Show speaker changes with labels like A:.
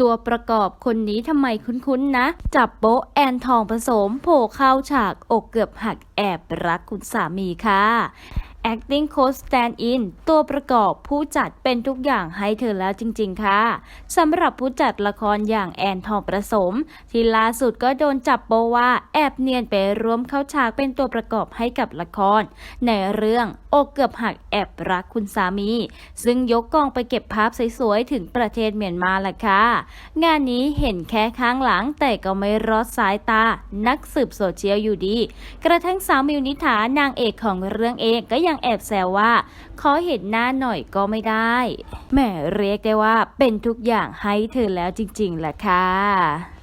A: ตัวประกอบคนนี้ทำไมคุ้นๆนะ จับโป๊ะแอนทองผสมโผล่เข้าฉากอกเกือบหักแอบรักคุณสามีค่ะ acting coach stand in ตัวประกอบผู้จัดเป็นทุกอย่างให้เธอแล้วจริง ๆ ค่ะสำหรับผู้จัดละครอย่างแอนทองประสม ที่ล่าสุดก็โดนจับโปว่าแอบเนียนไปร่วมเข้าฉากเป็นตัวประกอบให้กับละคร ในเรื่องอกเกือบหักแอบรักคุณสามี ซึ่งยกกองไปเก็บภาพสวยๆ ถึงประเทศเมียนมาแหละค่ะ งานนี้เห็นแค่ข้างหลังแต่ก็ไม่รอดสายตา นักสืบโซเชียลอยู่ดี กระทั่งสาวมิวนิถานางเอกของเรื่องเองก็ยังแอบแซวว่า ขอเห็นหน้าหน่อยก็ไม่ได้แหมเรียกได้ว่าเป็นทุกอย่างให้เธอแล้วจริงๆแหละค่ะ